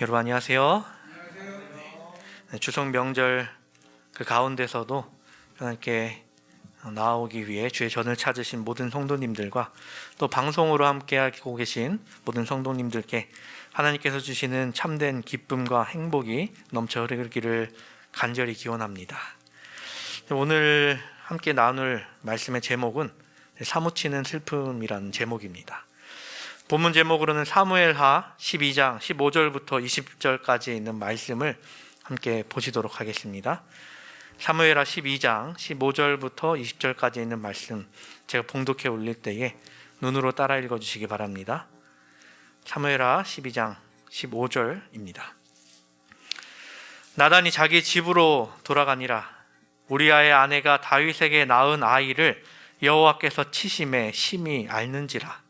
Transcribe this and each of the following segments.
여러분 안녕하세요. 네, 추석 명절 그 가운데서도 하나님께 나오기 위해 주의 전을 찾으신 모든 성도님들과 또 방송으로 함께하고 계신 모든 성도님들께 하나님께서 주시는 참된 기쁨과 행복이 넘쳐 흐르기를 간절히 기원합니다. 오늘 함께 나눌 말씀의 제목은 사무치는 슬픔이라는 제목입니다. 본문 제목으로는 사무엘하 12장 15절부터 20절까지 있는 말씀을 함께 보시도록 하겠습니다. 사무엘하 12장 15절부터 20절까지 있는 말씀 제가 봉독해 올릴 때에 눈으로 따라 읽어 주시기 바랍니다. 사무엘하 12장 15절입니다. 나단이 자기 집으로 돌아가니라 우리아의 아내가 다윗에게 낳은 아이를 여호와께서 치심에 심히 앓는지라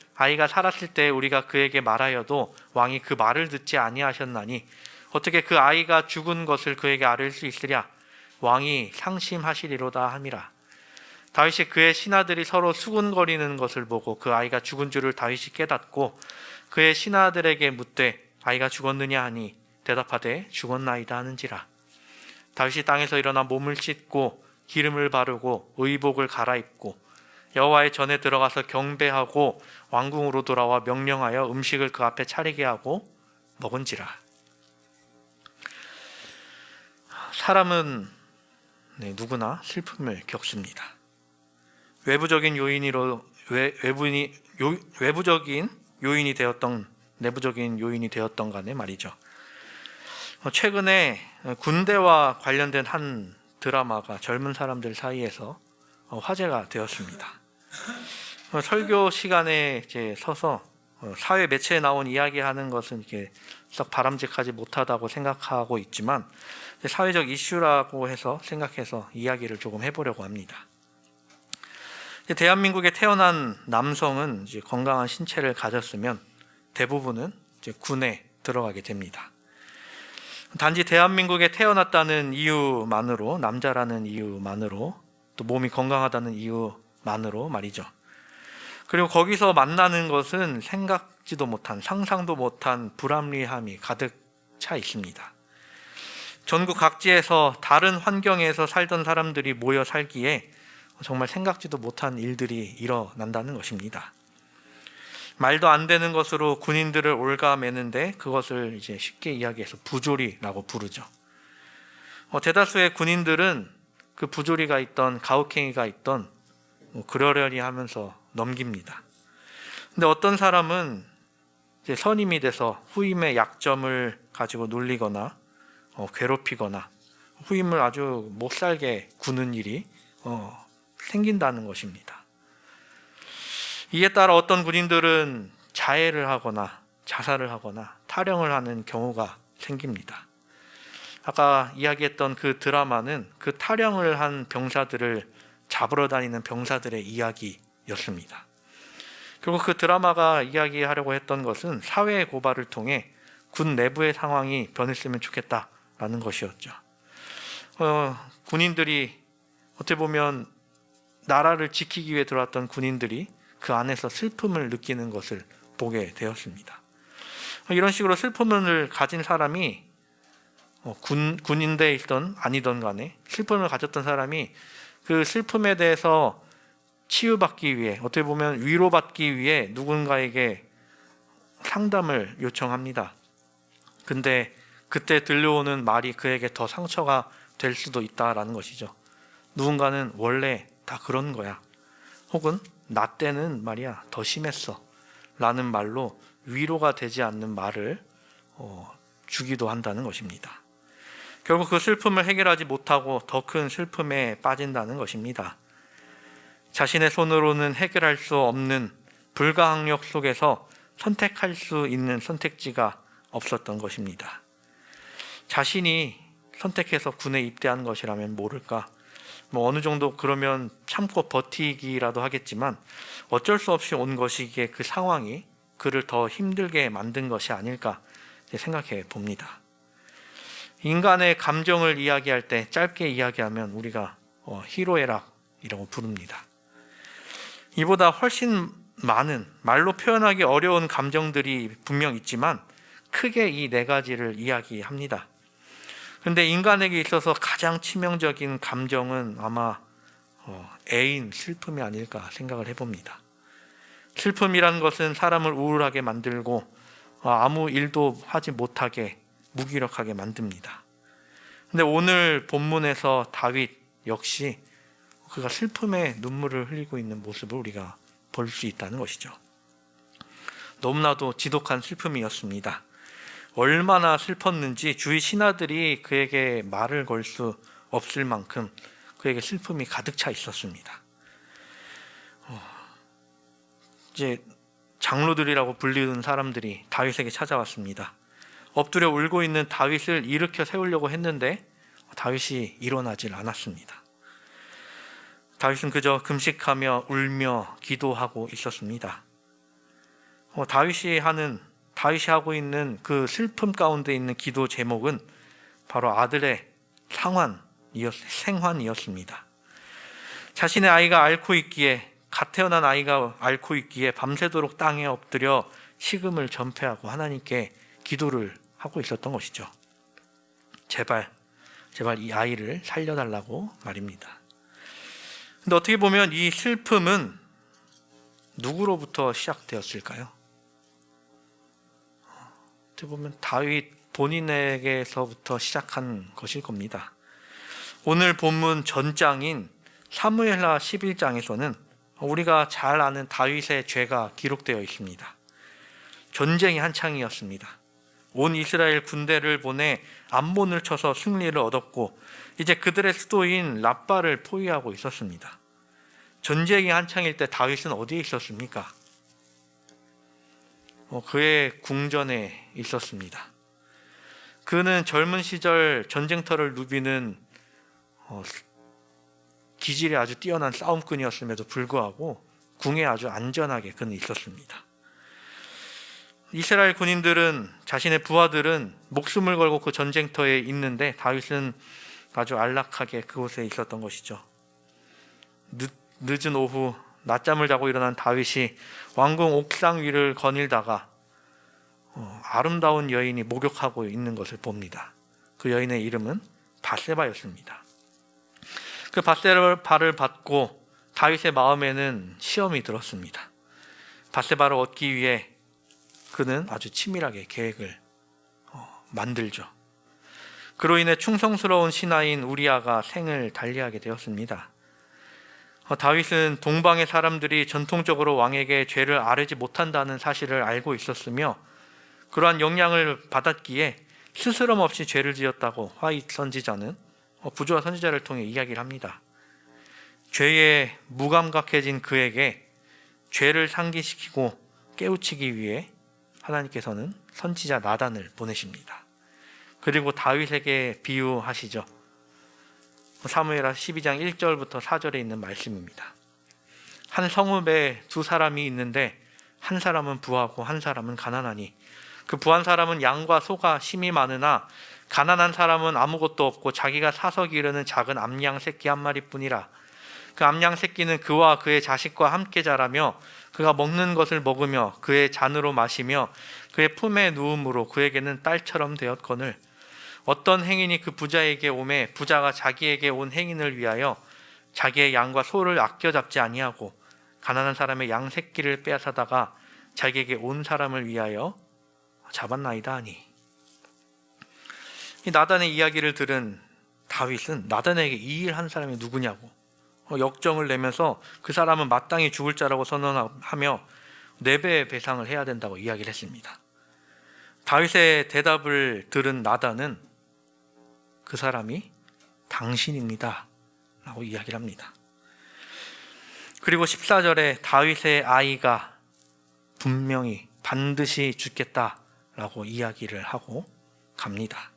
아이가 살았을 때 우리가 그에게 말하여도 왕이 그 말을 듣지 아니하셨나니 어떻게 그 아이가 죽은 것을 그에게 아뢰 수 있으랴? 왕이 상심하시리로다 함이라. 다윗이 그의 신하들이 서로 수군거리는 것을 보고 그 아이가 죽은 줄을 다윗이 깨닫고 그의 신하들에게 묻되 아이가 죽었느냐 하니 대답하되 죽었나이다 하는지라. 다윗이 땅에서 일어나 몸을 씻고 기름을 바르고 의복을 갈아입고 여호와의 전에 들어가서 경배하고 왕궁으로 돌아와 명령하여 음식을 그 앞에 차리게 하고 먹은지라. 사람은 네, 누구나 슬픔을 겪습니다. 외부적인 요인으로 외, 외부인이 요, 외부적인 요인이 되었던 내부적인 요인이 되었던 간에 말이죠. 어, 최근에 군대와 관련된 한 드라마가 젊은 사람들 사이에서 어, 화제가 되었습니다. 어, 설교 시간에 이제 서서 사회 매체에 나온 이야기하는 것은 이렇게 썩 바람직하지 못하다고 생각하고 있지만 사회적 이슈라고 해서 생각해서 이야기를 조금 해보려고 합니다. 대한민국에 태어난 남성은 이제 건강한 신체를 가졌으면 대부분은 이제 군에 들어가게 됩니다. 단지 대한민국에 태어났다는 이유만으로 남자라는 이유만으로 또 몸이 건강하다는 이유 만으로 말이죠. 그리고 거기서 만나는 것은 생각지도 못한 상상도 못한 불합리함이 가득 차 있습니다. 전국 각지에서 다른 환경에서 살던 사람들이 모여 살기에 정말 생각지도 못한 일들이 일어난다는 것입니다. 말도 안 되는 것으로 군인들을 올가매는데 그것을 이제 쉽게 이야기해서 부조리라고 부르죠. 어, 대다수의 군인들은 그 부조리가 있던 가혹행위가 있던 뭐 그러려니 하면서 넘깁니다. 근데 어떤 사람은 선임이 돼서 후임의 약점을 가지고 놀리거나 어, 괴롭히거나 후임을 아주 못 살게 구는 일이 어, 생긴다는 것입니다. 이에 따라 어떤 군인들은 자해를 하거나 자살을 하거나 탈영을 하는 경우가 생깁니다. 아까 이야기했던 그 드라마는 그 탈영을 한 병사들을 잡으러 다니는 병사들의 이야기였습니다. 그리고 그 드라마가 이야기하려고 했던 것은 사회의 고발을 통해 군 내부의 상황이 변했으면 좋겠다라는 것이었죠. 어, 군인들이 어떻게 보면 나라를 지키기 위해 들어왔던 군인들이 그 안에서 슬픔을 느끼는 것을 보게 되었습니다. 이런 식으로 슬픔을 가진 사람이 어, 군 군인대에 있던 아니던 간에 슬픔을 가졌던 사람이 그 슬픔에 대해서 치유받기 위해 어떻게 보면 위로받기 위해 누군가에게 상담을 요청합니다. 근데 그때 들려오는 말이 그에게 더 상처가 될 수도 있다라는 것이죠. 누군가는 원래 다 그런 거야. 혹은 나 때는 말이야 더 심했어. 라는 말로 위로가 되지 않는 말을 어, 주기도 한다는 것입니다. 결국 그 슬픔을 해결하지 못하고 더 큰 슬픔에 빠진다는 것입니다. 자신의 손으로는 해결할 수 없는 불가항력 속에서 선택할 수 있는 선택지가 없었던 것입니다. 자신이 선택해서 군에 입대한 것이라면 모를까? 뭐 어느 정도 그러면 참고 버티기라도 하겠지만 어쩔 수 없이 온 것이기에 그 상황이 그를 더 힘들게 만든 것이 아닐까 생각해 봅니다. 인간의 감정을 이야기할 때 짧게 이야기하면 우리가 어, 희로애락이라고 부릅니다. 이보다 훨씬 많은 말로 표현하기 어려운 감정들이 분명 있지만 크게 이 네 가지를 이야기합니다. 그런데 인간에게 있어서 가장 치명적인 감정은 아마 어, 애인 슬픔이 아닐까 생각을 해봅니다. 슬픔이란 것은 사람을 우울하게 만들고 어, 아무 일도 하지 못하게 무기력하게 만듭니다. 근데 오늘 본문에서 다윗 역시 그가 슬픔에 눈물을 흘리고 있는 모습을 우리가 볼 수 있다는 것이죠. 너무나도 지독한 슬픔이었습니다. 얼마나 슬펐는지 주위 신하들이 그에게 말을 걸 수 없을 만큼 그에게 슬픔이 가득 차 있었습니다. 어, 이제 장로들이라고 불리는 사람들이 다윗에게 찾아왔습니다. 엎드려 울고 있는 다윗을 일으켜 세우려고 했는데 다윗이 일어나질 않았습니다. 다윗은 그저 금식하며 울며 기도하고 있었습니다. 어, 다윗이 하는 다윗이 하고 있는 그 슬픔 가운데 있는 기도 제목은 바로 아들의 상환이었, 생환이었습니다. 자신의 아이가 앓고 있기에 갓 태어난 아이가 앓고 있기에 밤새도록 땅에 엎드려 식음을 전폐하고 하나님께 기도를 하고 있었던 것이죠. 제발, 제발 이 아이를 살려달라고 말입니다. 근데 어떻게 보면 이 슬픔은 누구로부터 시작되었을까요? 어떻게 보면 다윗 본인에게서부터 시작한 것일 겁니다. 오늘 본문 전장인 사무엘하 11장에서는 우리가 잘 아는 다윗의 죄가 기록되어 있습니다. 전쟁이 한창이었습니다. 온 이스라엘 군대를 보내 암몬을 쳐서 승리를 얻었고 이제 그들의 수도인 라빠를 포위하고 있었습니다. 전쟁이 한창일 때 다윗은 어디에 있었습니까? 어, 그의 궁전에 있었습니다. 그는 젊은 시절 전쟁터를 누비는 어, 기질이 아주 뛰어난 싸움꾼이었음에도 불구하고 궁에 아주 안전하게 그는 있었습니다. 이스라엘 군인들은 자신의 부하들은 목숨을 걸고 그 전쟁터에 있는데 다윗은 아주 안락하게 그곳에 있었던 것이죠. 늦, 늦은 오후 낮잠을 자고 일어난 다윗이 왕궁 옥상 위를 거닐다가 어, 아름다운 여인이 목욕하고 있는 것을 봅니다. 그 여인의 이름은 바세바였습니다. 그 바세바를 받고 다윗의 마음에는 시험이 들었습니다. 바세바를 얻기 위해 그는 아주 치밀하게 계획을 어, 만들죠. 그로 인해 충성스러운 신하인 우리아가 생을 달리하게 되었습니다. 어, 다윗은 동방의 사람들이 전통적으로 왕에게 죄를 아뢰지 못한다는 사실을 알고 있었으며 그러한 영향을 받았기에 스스럼 없이 죄를 지었다고 화잇 선지자는 어, 부조와 선지자를 통해 이야기를 합니다. 죄에 무감각해진 그에게 죄를 상기시키고 깨우치기 위해 하나님께서는 선지자 나단을 보내십니다. 그리고 다윗에게 비유하시죠. 사무엘하 12장 1절부터 4절에 있는 말씀입니다. 한 성읍에 두 사람이 있는데 한 사람은 부하고 한 사람은 가난하니 그 부한 사람은 양과 소가 심이 많으나 가난한 사람은 아무것도 없고 자기가 사서 기르는 작은 암양 새끼 한 마리뿐이라 그 암양 새끼는 그와 그의 자식과 함께 자라며 그가 먹는 것을 먹으며 그의 잔으로 마시며 그의 품에 누움으로 그에게는 딸처럼 되었거늘. 어떤 행인이 그 부자에게 오매 부자가 자기에게 온 행인을 위하여 자기의 양과 소를 아껴 잡지 아니하고 가난한 사람의 양 새끼를 빼앗아다가 자기에게 온 사람을 위하여 잡았나이다 하니. 이 나단의 이야기를 들은 다윗은 나단에게 이 일 한 사람이 누구냐고 어, 역정을 내면서 그 사람은 마땅히 죽을 자라고 선언하며 네 배의 배상을 해야 된다고 이야기를 했습니다. 다윗의 대답을 들은 나단은 그 사람이 당신입니다. 라고 이야기를 합니다. 그리고 14절에 다윗의 아이가 분명히 반드시 죽겠다 라고 이야기를 하고 갑니다.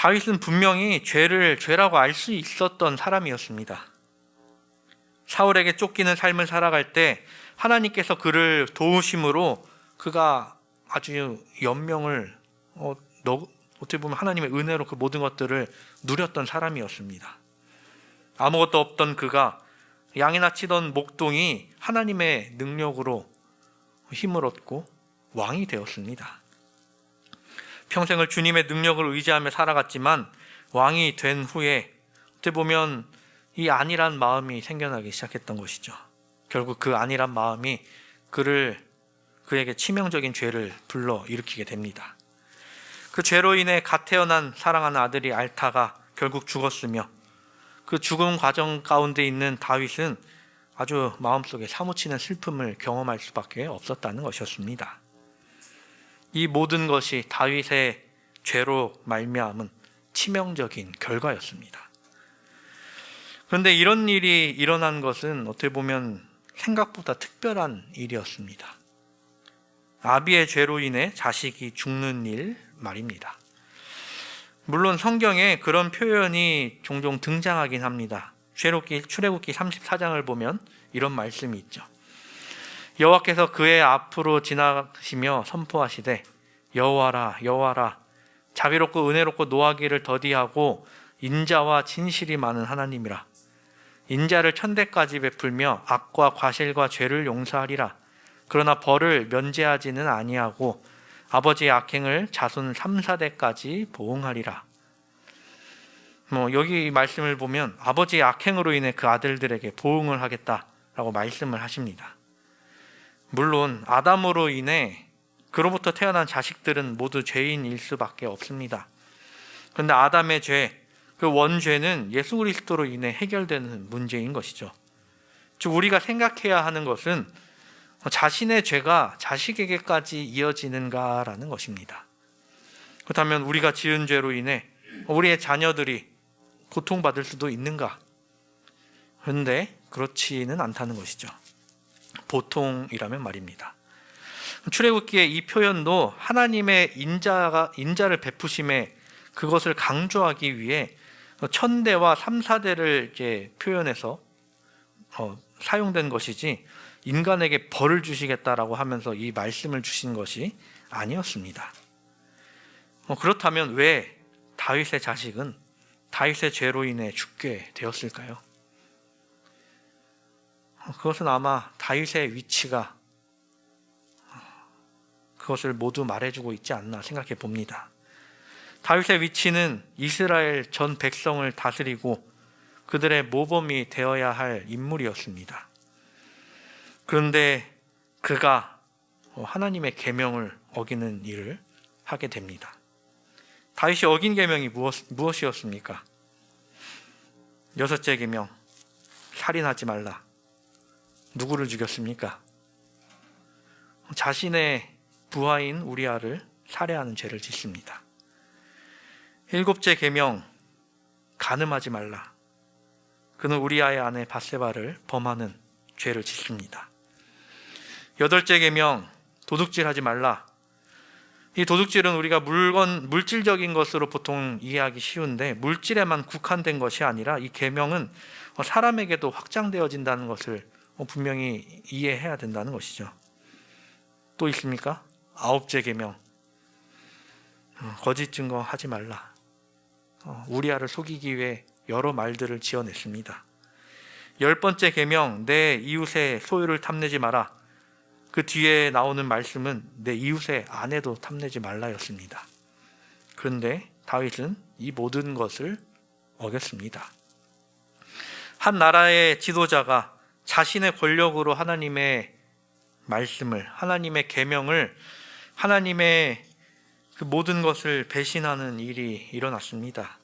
다윗은 분명히 죄를 죄라고 알 수 있었던 사람이었습니다. 사울에게 쫓기는 삶을 살아갈 때 하나님께서 그를 도우심으로 그가 아주 연명을 어, 너, 어떻게 보면 하나님의 은혜로 그 모든 것들을 누렸던 사람이었습니다. 아무것도 없던 그가 양이나 치던 목동이 하나님의 능력으로 힘을 얻고 왕이 되었습니다. 평생을 주님의 능력을 의지하며 살아갔지만 왕이 된 후에 어떻게 보면 이 안일한 마음이 생겨나기 시작했던 것이죠. 결국 그 안일한 마음이 그를 그에게 치명적인 죄를 불러 일으키게 됩니다. 그 죄로 인해 갓 태어난 사랑하는 아들이 알타가 결국 죽었으며 그 죽음 과정 가운데 있는 다윗은 아주 마음속에 사무치는 슬픔을 경험할 수밖에 없었다는 것이었습니다. 이 모든 것이 다윗의 죄로 말미암은 치명적인 결과였습니다. 그런데 이런 일이 일어난 것은 어떻게 보면 생각보다 특별한 일이었습니다. 아비의 죄로 인해 자식이 죽는 일 말입니다. 물론 성경에 그런 표현이 종종 등장하긴 합니다. 출애굽기 출애굽기 34장을 보면 이런 말씀이 있죠. 여호와께서 그의 앞으로 지나시며 선포하시되 여호와라 여호와라 자비롭고 은혜롭고 노하기를 더디하고 인자와 진실이 많은 하나님이라 인자를 천대까지 베풀며 악과 과실과 죄를 용서하리라 그러나 벌을 면제하지는 아니하고 아버지의 악행을 자손 3, 4대까지 보응하리라. 뭐 여기 말씀을 보면 아버지의 악행으로 인해 그 아들들에게 보응을 하겠다라고 말씀을 하십니다. 물론 아담으로 인해 그로부터 태어난 자식들은 모두 죄인일 수밖에 없습니다. 그런데 아담의 죄, 그 원죄는 예수 그리스도로 인해 해결되는 문제인 것이죠. 즉 우리가 생각해야 하는 것은 자신의 죄가 자식에게까지 이어지는가라는 것입니다. 그렇다면 우리가 지은 죄로 인해 우리의 자녀들이 고통받을 수도 있는가? 그런데 그렇지는 않다는 것이죠. 보통이라면 말입니다. 출애굽기의 이 표현도 하나님의 인자가 인자를 베푸심에 그것을 강조하기 위해 천대와 삼사대를 이제 표현해서 어, 사용된 것이지 인간에게 벌을 주시겠다라고 하면서 이 말씀을 주신 것이 아니었습니다. 어, 그렇다면 왜 다윗의 자식은 다윗의 죄로 인해 죽게 되었을까요? 어, 그것은 아마 다윗의 위치가 그것을 모두 말해주고 있지 않나 생각해 봅니다. 다윗의 위치는 이스라엘 전 백성을 다스리고 그들의 모범이 되어야 할 인물이었습니다. 그런데 그가 하나님의 계명을 어기는 일을 하게 됩니다. 다윗이 어긴 계명이 무엇, 무엇이었습니까? 여섯째 계명 살인하지 말라. 누구를 죽였습니까? 자신의 부하인 우리아를 살해하는 죄를 짓습니다. 일곱째 계명 간음하지 말라. 그는 우리아의 아내 바세바를 범하는 죄를 짓습니다. 여덟째 계명 도둑질하지 말라. 이 도둑질은 우리가 물건 물질적인 것으로 보통 이해하기 쉬운데 물질에만 국한된 것이 아니라 이 계명은 사람에게도 확장되어진다는 것을 분명히 이해해야 된다는 것이죠. 또 있습니까? 아홉째 계명 어, 거짓 증거하지 말라. 어, 우리아를 속이기 위해 여러 말들을 지어냈습니다. 열 번째 계명 내 이웃의 소유를 탐내지 마라. 그 뒤에 나오는 말씀은 내 이웃의 아내도 탐내지 말라였습니다. 그런데 다윗은 이 모든 것을 어겼습니다. 한 나라의 지도자가 자신의 권력으로 하나님의 말씀을 하나님의 계명을 하나님의 그 모든 것을 배신하는 일이 일어났습니다.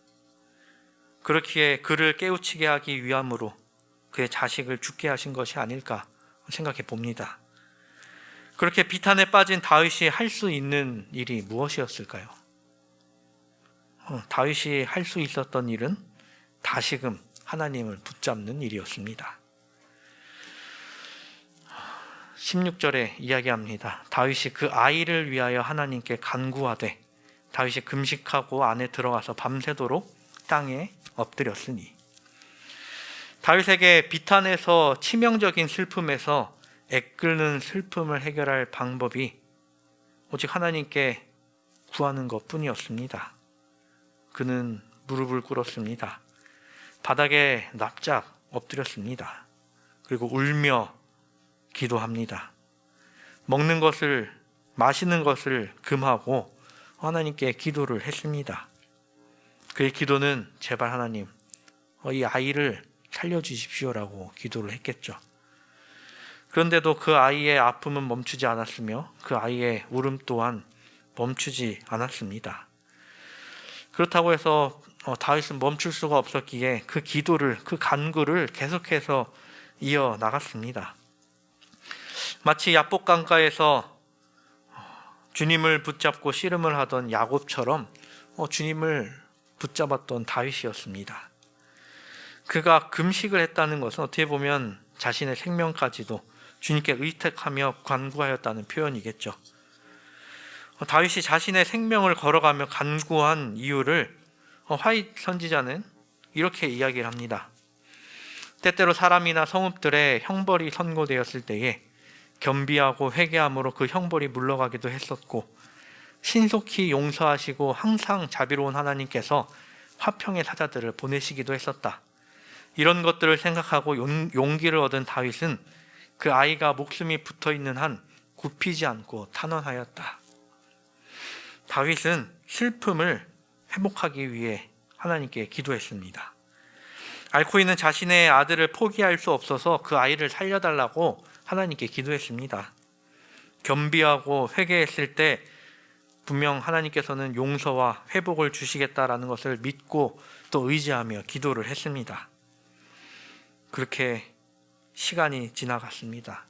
그렇기에 그를 깨우치게 하기 위함으로 그의 자식을 죽게 하신 것이 아닐까 생각해 봅니다. 그렇게 비탄에 빠진 다윗이 할 수 있는 일이 무엇이었을까요? 어, 다윗이 할 수 있었던 일은 다시금 하나님을 붙잡는 일이었습니다. 16절에 이야기합니다. 다윗이 그 아이를 위하여 하나님께 간구하되 다윗이 금식하고 안에 들어가서 밤새도록 땅에 엎드렸으니 다윗에게 비탄에서 치명적인 슬픔에서 애끓는 슬픔을 해결할 방법이 오직 하나님께 구하는 것 뿐이었습니다. 그는 무릎을 꿇었습니다. 바닥에 납작 엎드렸습니다. 그리고 울며 기도합니다. 먹는 것을, 마시는 것을 금하고 하나님께 기도를 했습니다. 그의 기도는 제발 하나님, 어, 이 아이를 살려주십시오라고 기도를 했겠죠. 그런데도 그 아이의 아픔은 멈추지 않았으며 그 아이의 울음 또한 멈추지 않았습니다. 그렇다고 해서 어, 다윗은 멈출 수가 없었기에 그 기도를 그 간구를 계속해서 이어 나갔습니다. 마치 야복 강가에서 주님을 붙잡고 씨름을 하던 야곱처럼 어, 주님을 붙잡았던 다윗이었습니다. 그가 금식을 했다는 것은 어떻게 보면 자신의 생명까지도 주님께 의택하며 간구하였다는 표현이겠죠. 어, 다윗이 자신의 생명을 걸어가며 간구한 이유를 어, 화이 선지자는 이렇게 이야기를 합니다. 때때로 사람이나 성읍들의 형벌이 선고되었을 때에 겸비하고 회개함으로 그 형벌이 물러가기도 했었고 신속히 용서하시고 항상 자비로운 하나님께서 화평의 사자들을 보내시기도 했었다. 이런 것들을 생각하고 용, 용기를 얻은 다윗은 그 아이가 목숨이 붙어 있는 한 굽히지 않고 탄원하였다. 다윗은 슬픔을 회복하기 위해 하나님께 기도했습니다. 앓고 있는 자신의 아들을 포기할 수 없어서 그 아이를 살려달라고 하나님께 기도했습니다. 겸비하고 회개했을 때 분명 하나님께서는 용서와 회복을 주시겠다라는 것을 믿고 또 의지하며 기도를 했습니다. 그렇게 시간이 지나갔습니다.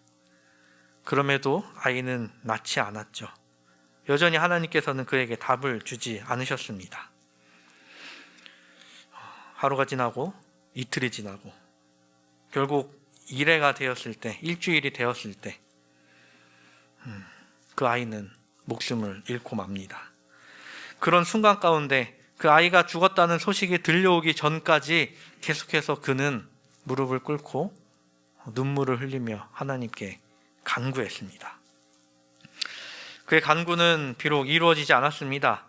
그럼에도 아이는 낫지 않았죠. 여전히 하나님께서는 그에게 답을 주지 않으셨습니다. 하루가 지나고 이틀이 지나고 결국 일회가 되었을 때, 일주일이 되었을 때, 음, 그 아이는 목숨을 잃고 맙니다. 그런 순간 가운데 그 아이가 죽었다는 소식이 들려오기 전까지 계속해서 그는 무릎을 꿇고 눈물을 흘리며 하나님께 간구했습니다. 그의 간구는 비록 이루어지지 않았습니다.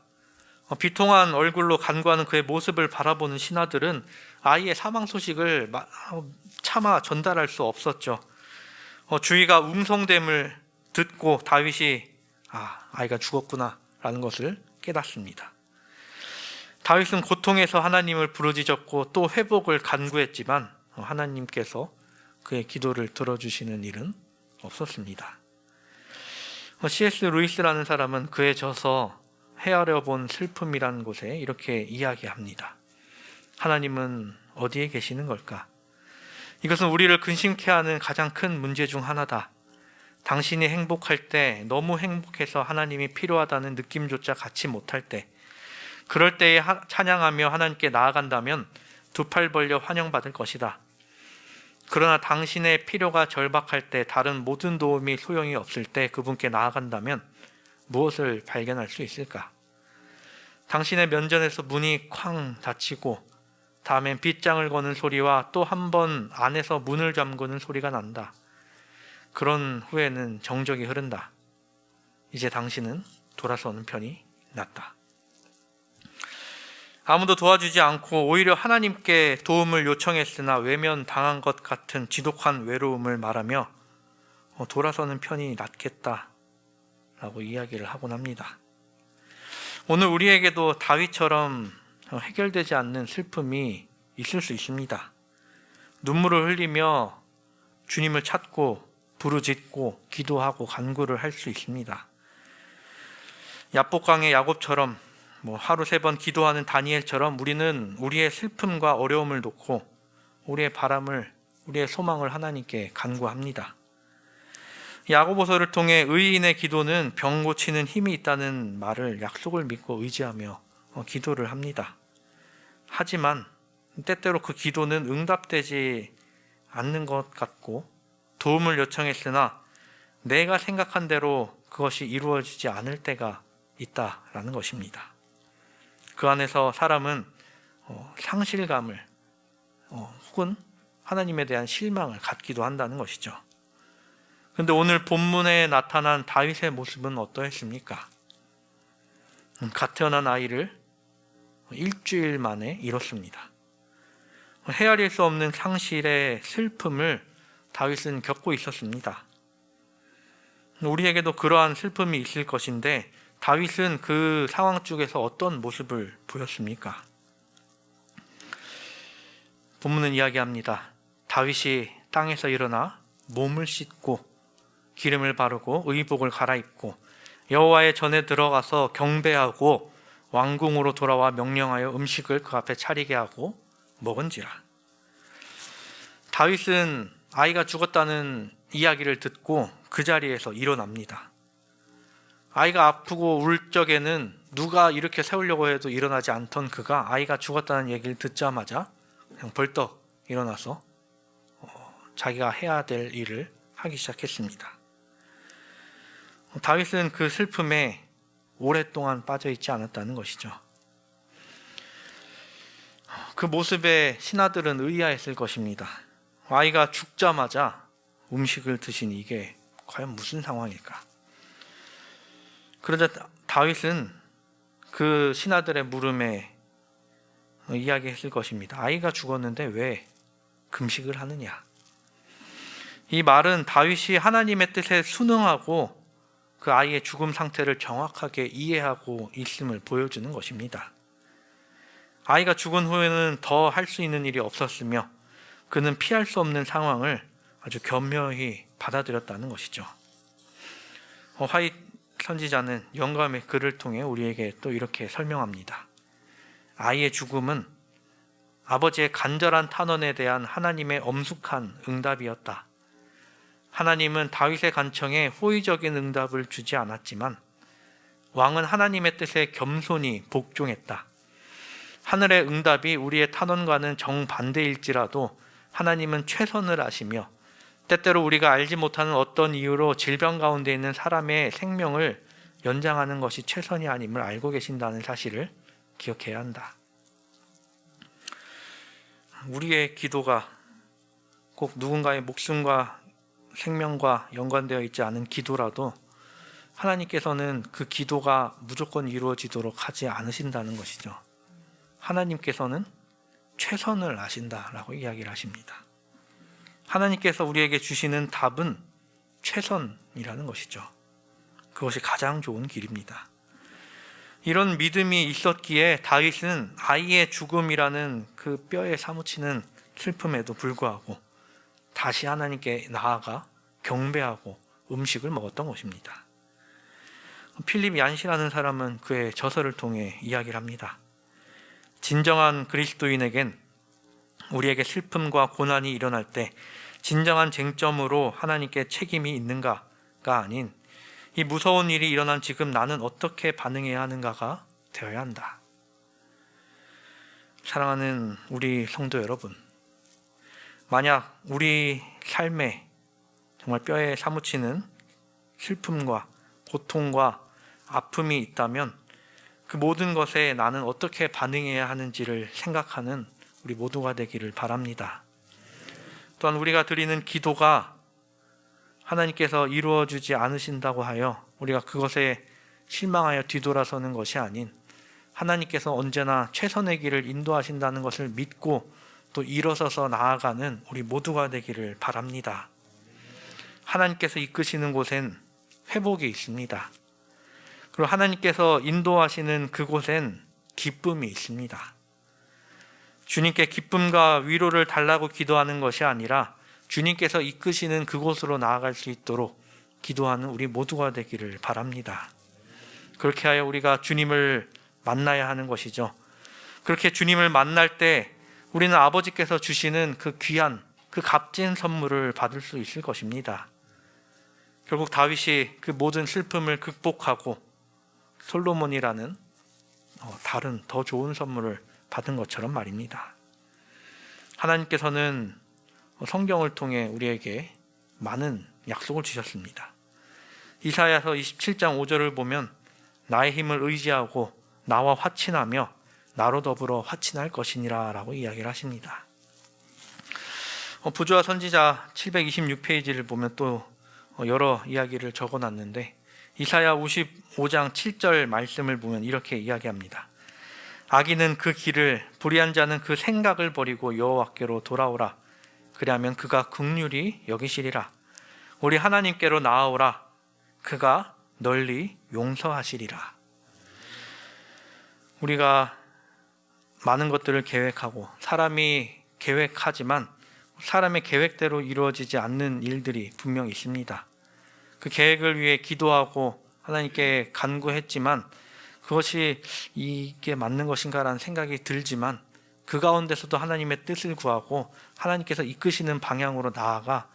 어, 비통한 얼굴로 간구하는 그의 모습을 바라보는 신하들은 아이의 사망 소식을 어, 차마 전달할 수 없었죠. 어, 주위가 웅성됨을 듣고 다윗이 아 아이가 죽었구나라는 것을 깨닫습니다. 다윗은 고통에서 하나님을 부르짖었고 또 회복을 간구했지만 하나님께서 그의 기도를 들어주시는 일은 없었습니다. C.S. 루이스라는 사람은 그의 저서 헤아려 본 슬픔이라는 곳에 이렇게 이야기합니다. 하나님은 어디에 계시는 걸까? 이것은 우리를 근심케 하는 가장 큰 문제 중 하나다. 당신이 행복할 때 너무 행복해서 하나님이 필요하다는 느낌조차 갖지 못할 때 그럴 때에 찬양하며 하나님께 나아간다면 두 팔 벌려 환영받을 것이다. 그러나 당신의 필요가 절박할 때 다른 모든 도움이 소용이 없을 때 그분께 나아간다면 무엇을 발견할 수 있을까? 당신의 면전에서 문이 쾅 닫히고 다음엔 빗장을 거는 소리와 또 한 번 안에서 문을 잠그는 소리가 난다. 그런 후에는 정적이 흐른다. 이제 당신은 돌아서는 편이 낫다. 아무도 도와주지 않고 오히려 하나님께 도움을 요청했으나 외면 당한 것 같은 지독한 외로움을 말하며 어, 돌아서는 편이 낫겠다 라고 이야기를 하곤 합니다. 오늘 우리에게도 다윗처럼 해결되지 않는 슬픔이 있을 수 있습니다. 눈물을 흘리며 주님을 찾고 부르짖고 기도하고 간구를 할 수 있습니다. 야복강의 야곱처럼 뭐 하루 세 번 기도하는 다니엘처럼 우리는 우리의 슬픔과 어려움을 놓고 우리의 바람을 우리의 소망을 하나님께 간구합니다. 야고보서를 통해 의인의 기도는 병 고치는 힘이 있다는 말을 약속을 믿고 의지하며 어, 기도를 합니다. 하지만 때때로 그 기도는 응답되지 않는 것 같고 도움을 요청했으나 내가 생각한 대로 그것이 이루어지지 않을 때가 있다라는 것입니다. 그 안에서 사람은 어, 상실감을 어, 혹은 하나님에 대한 실망을 갖기도 한다는 것이죠. 근데 오늘 본문에 나타난 다윗의 모습은 어떠했습니까? 음, 갓 태어난 아이를 일주일 만에 잃었습니다. 헤아릴 수 없는 상실의 슬픔을 다윗은 겪고 있었습니다. 우리에게도 그러한 슬픔이 있을 것인데 다윗은 그 상황 쪽에서 어떤 모습을 보였습니까? 본문은 이야기합니다. 다윗이 땅에서 일어나 몸을 씻고 기름을 바르고 의복을 갈아입고 여호와의 전에 들어가서 경배하고 왕궁으로 돌아와 명령하여 음식을 그 앞에 차리게 하고 먹은지라. 다윗은 아이가 죽었다는 이야기를 듣고 그 자리에서 일어납니다. 아이가 아프고 울 적에는 누가 이렇게 세우려고 해도 일어나지 않던 그가 아이가 죽었다는 얘기를 듣자마자 그냥 벌떡 일어나서 어, 자기가 해야 될 일을 하기 시작했습니다. 다윗은 그 슬픔에 오랫동안 빠져 있지 않았다는 것이죠. 그 모습에 신하들은 의아했을 것입니다. 아이가 죽자마자 음식을 드신 이게 과연 무슨 상황일까? 그러자 다윗은 그 신하들의 물음에 이야기했을 것입니다. 아이가 죽었는데 왜 금식을 하느냐? 이 말은 다윗이 하나님의 뜻에 순응하고 그 아이의 죽음 상태를 정확하게 이해하고 있음을 보여주는 것입니다. 아이가 죽은 후에는 더 할 수 있는 일이 없었으며 그는 피할 수 없는 상황을 아주 겸허히 받아들였다는 것이죠. 어, 화이 선지자는 영감의 글을 통해 우리에게 또 이렇게 설명합니다. 아이의 죽음은 아버지의 간절한 탄원에 대한 하나님의 엄숙한 응답이었다. 하나님은 다윗의 간청에 호의적인 응답을 주지 않았지만 왕은 하나님의 뜻에 겸손히 복종했다. 하늘의 응답이 우리의 탄원과는 정반대일지라도 하나님은 최선을 아시며 때때로 우리가 알지 못하는 어떤 이유로 질병 가운데 있는 사람의 생명을 연장하는 것이 최선이 아님을 알고 계신다는 사실을 기억해야 한다. 우리의 기도가 꼭 누군가의 목숨과 생명과 연관되어 있지 않은 기도라도 하나님께서는 그 기도가 무조건 이루어지도록 하지 않으신다는 것이죠. 하나님께서는 최선을 아신다라고 이야기를 하십니다. 하나님께서 우리에게 주시는 답은 최선이라는 것이죠. 그것이 가장 좋은 길입니다. 이런 믿음이 있었기에 다윗은 아이의 죽음이라는 그 뼈에 사무치는 슬픔에도 불구하고 다시 하나님께 나아가 경배하고 음식을 먹었던 것입니다. 필립 얀시라는 사람은 그의 저서를 통해 이야기를 합니다. 진정한 그리스도인에겐 우리에게 슬픔과 고난이 일어날 때 진정한 쟁점으로 하나님께 책임이 있는가가 아닌 이 무서운 일이 일어난 지금 나는 어떻게 반응해야 하는가가 되어야 한다. 사랑하는 우리 성도 여러분, 만약 우리 삶에 정말 뼈에 사무치는 슬픔과 고통과 아픔이 있다면 그 모든 것에 나는 어떻게 반응해야 하는지를 생각하는 우리 모두가 되기를 바랍니다. 또한 우리가 드리는 기도가 하나님께서 이루어 주지 않으신다고 하여 우리가 그것에 실망하여 뒤돌아서는 것이 아닌 하나님께서 언제나 최선의 길을 인도하신다는 것을 믿고 또 일어서서 나아가는 우리 모두가 되기를 바랍니다. 하나님께서 이끄시는 곳엔 회복이 있습니다. 그리고 하나님께서 인도하시는 그곳엔 기쁨이 있습니다. 주님께 기쁨과 위로를 달라고 기도하는 것이 아니라 주님께서 이끄시는 그곳으로 나아갈 수 있도록 기도하는 우리 모두가 되기를 바랍니다. 그렇게 하여 우리가 주님을 만나야 하는 것이죠. 그렇게 주님을 만날 때 우리는 아버지께서 주시는 그 귀한 그 값진 선물을 받을 수 있을 것입니다. 결국 다윗이 그 모든 슬픔을 극복하고 솔로몬이라는 어, 다른 더 좋은 선물을 받은 것처럼 말입니다. 하나님께서는 성경을 통해 우리에게 많은 약속을 주셨습니다. 이사야서 27장 5절을 보면 나의 힘을 의지하고 나와 화친하며 나로 더불어 화친할 것이니라 라고 이야기를 하십니다. 어, 부조와 선지자 726페이지를 보면 또 어, 여러 이야기를 적어 놨는데 이사야 55장 7절 말씀을 보면 이렇게 이야기합니다. 악인은 그 길을 불의한 자는 그 생각을 버리고 여호와께로 돌아오라. 그리하면 그가 극률이 여기시리라. 우리 하나님께로 나아오라. 그가 널리 용서하시리라. 우리가 많은 것들을 계획하고 사람이 계획하지만 사람의 계획대로 이루어지지 않는 일들이 분명 있습니다. 그 계획을 위해 기도하고 하나님께 간구했지만 그것이 이게 맞는 것인가라는 생각이 들지만 그 가운데서도 하나님의 뜻을 구하고 하나님께서 이끄시는 방향으로 나아가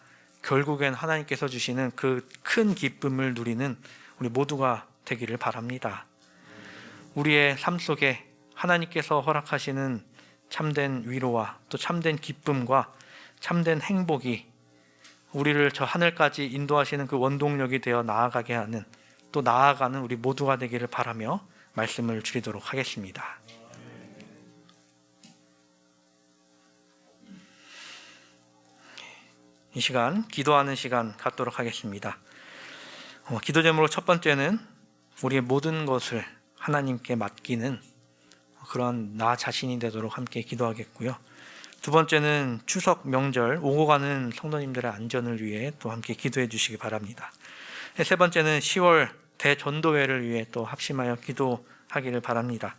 결국엔 하나님께서 주시는 그 큰 기쁨을 누리는 우리 모두가 되기를 바랍니다. 우리의 삶 속에 하나님께서 허락하시는 참된 위로와 또 참된 기쁨과 참된 행복이 우리를 저 하늘까지 인도하시는 그 원동력이 되어 나아가게 하는 또 나아가는 우리 모두가 되기를 바라며 말씀을 드리도록 하겠습니다. 이 시간 기도하는 시간 갖도록 하겠습니다. 어, 기도 제목으로 첫 번째는 우리의 모든 것을 하나님께 맡기는 그런 나 자신이 되도록 함께 기도하겠고요. 두 번째는 추석 명절 오고 가는 성도님들의 안전을 위해 또 함께 기도해 주시기 바랍니다. 세 번째는 10월 대전도회를 위해 또 합심하여 기도하기를 바랍니다.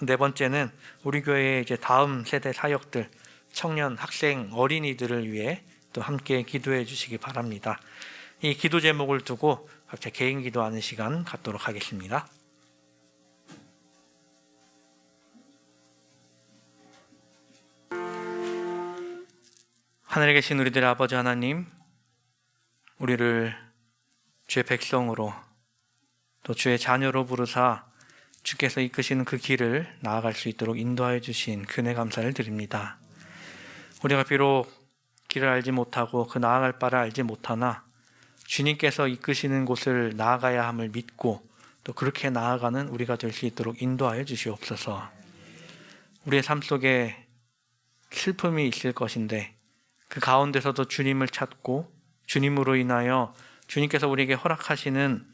네 번째는 우리 교회의 이제 다음 세대 사역들, 청년, 학생, 어린이들을 위해 또 함께 기도해 주시기 바랍니다. 이 기도 제목을 두고 각자 개인 기도하는 시간 갖도록 하겠습니다. 하늘에 계신 우리들의 아버지 하나님, 우리를 주의 백성으로 또 주의 자녀로 부르사 주께서 이끄시는 그 길을 나아갈 수 있도록 인도하여 주신 근혜 감사를 드립니다. 우리가 비록 길을 알지 못하고 그 나아갈 바를 알지 못하나 주님께서 이끄시는 곳을 나아가야 함을 믿고 또 그렇게 나아가는 우리가 될 수 있도록 인도하여 주시옵소서. 우리의 삶 속에 슬픔이 있을 것인데 그 가운데서도 주님을 찾고 주님으로 인하여 주님께서 우리에게 허락하시는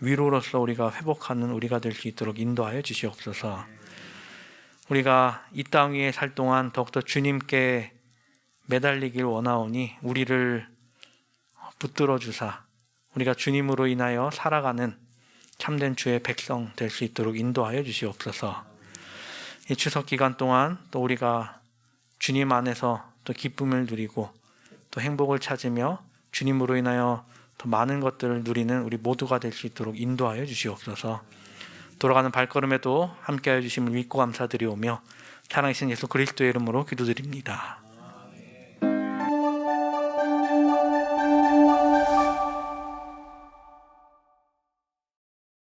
위로로서 우리가 회복하는 우리가 될 수 있도록 인도하여 주시옵소서. 우리가 이 땅 위에 살 동안 더욱더 주님께 매달리길 원하오니 우리를 붙들어 주사 우리가 주님으로 인하여 살아가는 참된 주의 백성 될 수 있도록 인도하여 주시옵소서. 이 추석 기간 동안 또 우리가 주님 안에서 또 기쁨을 누리고 또 행복을 찾으며 주님으로 인하여 더 많은 것들을 누리는 우리 모두가 될 수 있도록 인도하여 주시옵소서. 돌아가는 발걸음에도 함께하여 주심을 믿고 감사드리오며 사랑하신 예수 그리스도의 이름으로 기도드립니다.